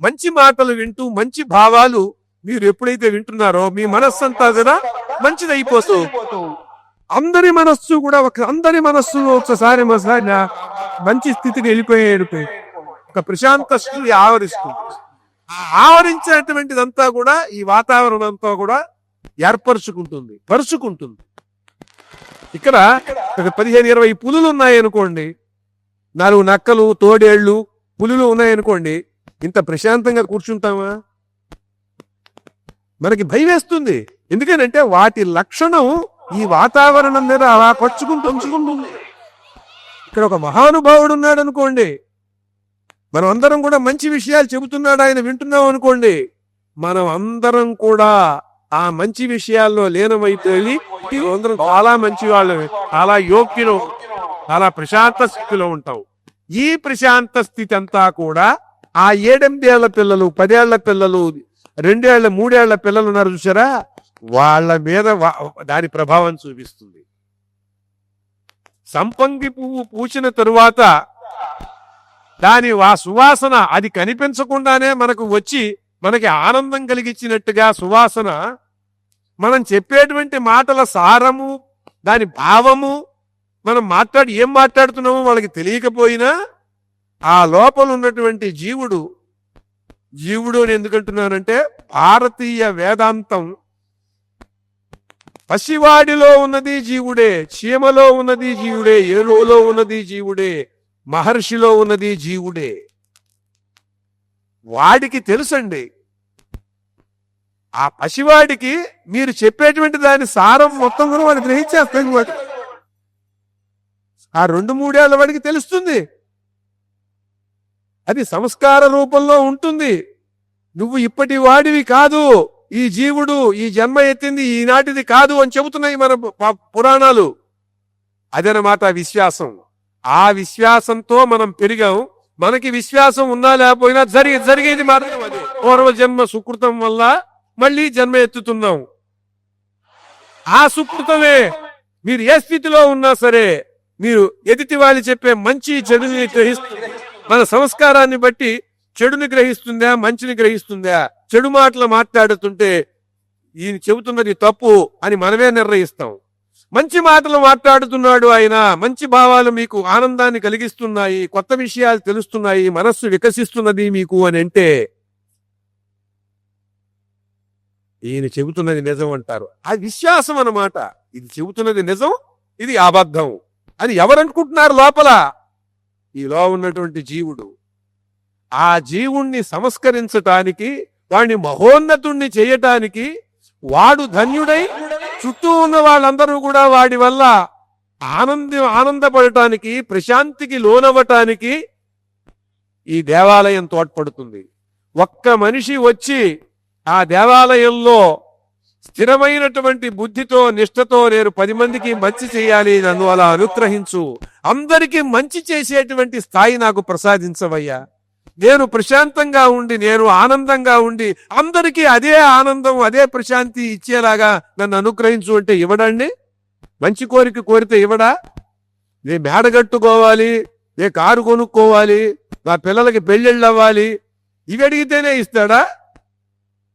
మంచి మాటలు వింటూ మంచి భావాలు మీరు ఎప్పుడైతే వింటున్నారో మీ మనస్సంతా కూడా మంచిది అయిపోతూ అందరి మనస్సు కూడా ఒక అందరి మనస్సు ఒకసారి ఒకసారి మంచి స్థితికి వెళ్ళిపోయే ఒక ప్రశాంత స్థితి ఆవరిస్తుంది ఆవరించేటువంటిదంతా కూడా ఈ వాతావరణం అంతా కూడా ఏర్పరుచుకుంటుంది పరుచుకుంటుంది. ఇక్కడ ఒక పదిహేను ఇరవై పులులు ఉన్నాయనుకోండి. నాలుగు నక్కలు తోడేళ్ళు పులులు ఉన్నాయనుకోండి. ఇంత ప్రశాంతంగా కూర్చుంటామా మనకి భయం వేస్తుంది ఎందుకనంటే వాటి లక్షణం ఈ వాతావరణం మీద అలా పరుచుకుంటూ ఉంచుకుంటుంది ఇక్కడ ఒక మహానుభావుడు ఉన్నాడు అనుకోండి. మనం అందరం కూడా మంచి విషయాలు చెబుతున్నాడు ఆయన వింటున్నాం అనుకోండి. మనం అందరం కూడా ఆ మంచి విషయాల్లో లీనమైతే అందరం చాలా మంచి వాళ్ళు చాలా యోగ్యులు చాలా ప్రశాంత స్థితిలో ఉంటాం. ఈ ప్రశాంత స్థితి అంతా కూడా ఆ ఏడెనిమిదేళ్ళ పిల్లలు పదేళ్ళ పిల్లలు రెండేళ్ళ మూడేళ్ళ పిల్లలు ఉన్నారు చూసారా వాళ్ళ మీద దాని ప్రభావం చూపిస్తుంది. సంపంగి పువ్వు పూసిన తరువాత దాని ఆ సువాసన అది కనిపించకుండానే మనకు వచ్చి మనకి ఆనందం కలిగించినట్టుగా సువాసన మనం చెప్పేటువంటి మాటల సారము దాని భావము మనం మాట్లాడి ఏం మాట్లాడుతున్నామో వాళ్ళకి తెలియకపోయినా ఆ లోపల ఉన్నటువంటి జీవుడు జీవుడు అని ఎందుకంటున్నానంటే భారతీయ వేదాంతం పసివాడిలో ఉన్నది జీవుడే చీమలో ఉన్నది జీవుడే ఏనుగులో ఉన్నది జీవుడే మహర్షిలో ఉన్నది జీవుడే. వాడికి తెలుసండి ఆ పసివాడికి మీరు చెప్పేటువంటి దాని సారం మొత్తం కూడా వాడు గ్రహించేస్తాడు వాడు. ఆ రెండు మూడేళ్ళ వాడికి తెలుస్తుంది. అది సంస్కార రూపంలో ఉంటుంది. నువ్వు ఇప్పటి వాడివి కాదు. ఈ జీవుడు ఈ జన్మ ఎత్తింది ఈనాటిది కాదు అని చెబుతున్నాయి మన పురాణాలు. అదనమాట విశ్వాసం. ఆ విశ్వాసంతో మనం పెరిగాం. మనకి విశ్వాసం ఉన్నా లేకపోయినా జరిగే జరిగేది మాత్రం అది. పూర్వ జన్మ సుకృతం వల్ల మళ్ళీ జన్మ ఎత్తుతున్నాం. ఆ సుకృతమే మీరు ఏ స్థితిలో ఉన్నా సరే మీరు ఎదుటి వాళ్ళు చెప్పే మంచి చెడుని గ్రహిస్తుంది మన సంస్కారాన్ని బట్టి చెడుని గ్రహిస్తుందా మంచిని గ్రహిస్తుందా? చెడు మాటలు మాట్లాడుతుంటే ఈయన చెబుతున్నది తప్పు అని మనమే నిర్ణయిస్తాం. మంచి మాటలు మాట్లాడుతున్నాడు ఆయన. మంచి భావాలు మీకు ఆనందాన్ని కలిగిస్తున్నాయి. కొత్త విషయాలు తెలుస్తున్నాయి. మనస్సు వికసిస్తున్నది మీకు అని అంటే ఈయన చెబుతున్నది నిజం అంటారు. ఆ విశ్వాసం అన్నమాట. ఇది చెబుతున్నది నిజం ఇది అబద్ధం అని ఎవరు అనుకుంటున్నారు లోపల? ఈలో ఉన్నటువంటి జీవుడు ఆ జీవుణ్ణి సంస్కరించటానికి వాడిని మహోన్నతుణ్ణి చేయటానికి వాడు ధన్యుడై చుట్టూ ఉన్న వాళ్ళందరూ కూడా వాడి వల్ల ఆనంద ఆనందపడటానికి ప్రశాంతికి లోనవ్వటానికి ఈ దేవాలయం తోడ్పడుతుంది. ఒక్క మనిషి వచ్చి ఆ దేవాలయంలో స్థిరమైనటువంటి బుద్ధితో నిష్ఠతో నేను పది మందికి మంచి చేయాలి నన్ను అలా అనుగ్రహించు. అందరికీ మంచి చేసేటువంటి స్థాయి నాకు ప్రసాదించవయ్యా. నేను ప్రశాంతంగా ఉండి నేను ఆనందంగా ఉండి అందరికీ అదే ఆనందం అదే ప్రశాంతి ఇచ్చేలాగా నన్ను అనుగ్రహించు అంటే ఇవ్వడండి మంచి కోరిక కోరితే ఇవ్వడా? నే మేడగట్టుకోవాలి నే కారు కొనుక్కోవాలి నా పిల్లలకి పెళ్ళిళ్ళు అవ్వాలి ఇవి అడిగితేనే ఇస్తాడా?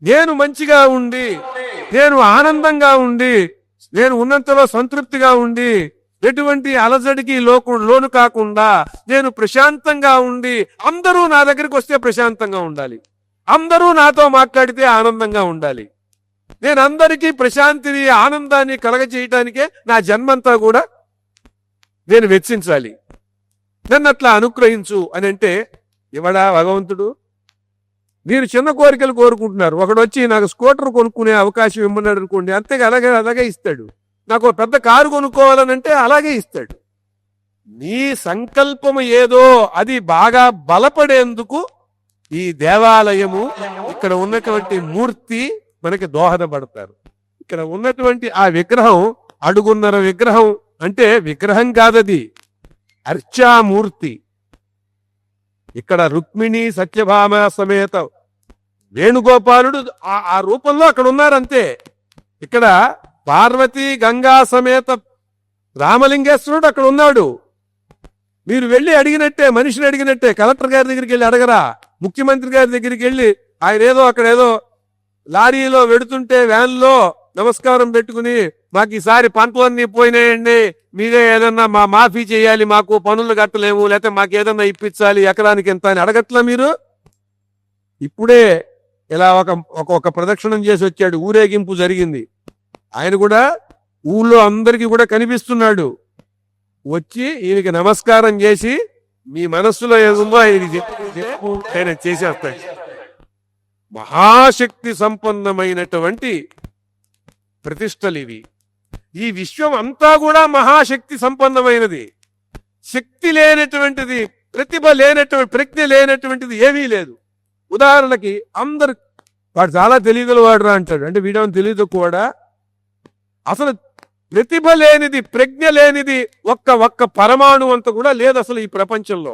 నేను మంచిగా ఉండి నేను ఆనందంగా ఉండి నేను ఉన్నంతలో సంతృప్తిగా ఉండి ఎటువంటి అలజడికి లోకు లోను కాకుండా నేను ప్రశాంతంగా ఉండి అందరూ నా దగ్గరికి వస్తే ప్రశాంతంగా ఉండాలి. అందరూ నాతో మాట్లాడితే ఆనందంగా ఉండాలి. నేను అందరికీ ప్రశాంతిని ఆనందాన్ని కలగజేయటానికే నా జన్మంతా కూడా నేను వెచ్చించాలి. నన్ను అట్లా అనుగ్రహించు అని అంటే ఇవడా భగవంతుడు? మీరు చిన్న కోరికలు కోరుకుంటున్నారు. ఒకడు వచ్చి నాకు స్కూటర్ కొనుక్కునే అవకాశం ఇమ్మన్నాడు అనుకోండి అంతేగా అలాగే అలాగే ఇస్తాడు. నాకు పెద్ద కారు కొనుక్కోవాలని అంటే అలాగే ఇస్తాడు. నీ సంకల్పం ఏదో అది బాగా బలపడేందుకు ఈ దేవాలయము ఇక్కడ ఉన్నటువంటి మూర్తి మనకి దోహదపడతారు. ఇక్కడ ఉన్నటువంటి ఆ విగ్రహం అడుగున్నర విగ్రహం అంటే విగ్రహం కాదది అర్చామూర్తి. ఇక్కడ రుక్మిణి సత్యభామ సమేత వేణుగోపాలుడు ఆ- రూపంలో అక్కడ ఉన్నారంతే ఇక్కడ పార్వతి గంగా సమేత రామలింగేశ్వరుడు అక్కడ ఉన్నాడు మీరు వెళ్ళి అడిగినట్టే మనిషిని అడిగినట్టే కలెక్టర్ గారి దగ్గరికి వెళ్ళి అడగరా ముఖ్యమంత్రి గారి దగ్గరికి వెళ్ళి ఆయన ఏదో అక్కడ ఏదో లారీలో వెడుతుంటే వ్యాన్లో నమస్కారం పెట్టుకుని మాకు ఈసారి పంటలన్నీ పోయినాయండి మీరే ఏదన్నా మా మాఫీ చేయాలి మాకు పనులు కట్టలేము లేకపోతే మాకు ఏదన్నా ఇప్పించాలి ఎకరానికి ఎంత అని అడగట్లా మీరు? ఇప్పుడే ఇలా ఒక ఒక ప్రదక్షిణం చేసి వచ్చాడు. ఊరేగింపు జరిగింది. ఆయన కూడా ఊళ్ళో అందరికీ కూడా కనిపిస్తున్నాడు. వచ్చి ఈయనకి నమస్కారం చేసి మీ మనస్సులో ఏదుందో ఆయనకి చెప్పు ఆయన చేసేస్తాడు. మహాశక్తి సంపన్నమైనటువంటి ప్రతిష్టలు ఇవి. ఈ విశ్వం అంతా కూడా మహాశక్తి సంపన్నమైనది. శక్తి లేనటువంటిది ప్రతిభ లేనటువంటి ప్రజ్ఞ లేనటువంటిది ఏమీ లేదు. ఉదాహరణకి అందరు వాడు చాలా తెలియదు వాడు రా అంటాడు. అంటే వీడేమో తెలియదు కూడా. అసలు ప్రతిభ లేనిది ప్రజ్ఞ లేనిది ఒక్క ఒక్క పరమాణు అంత కూడా లేదు అసలు ఈ ప్రపంచంలో.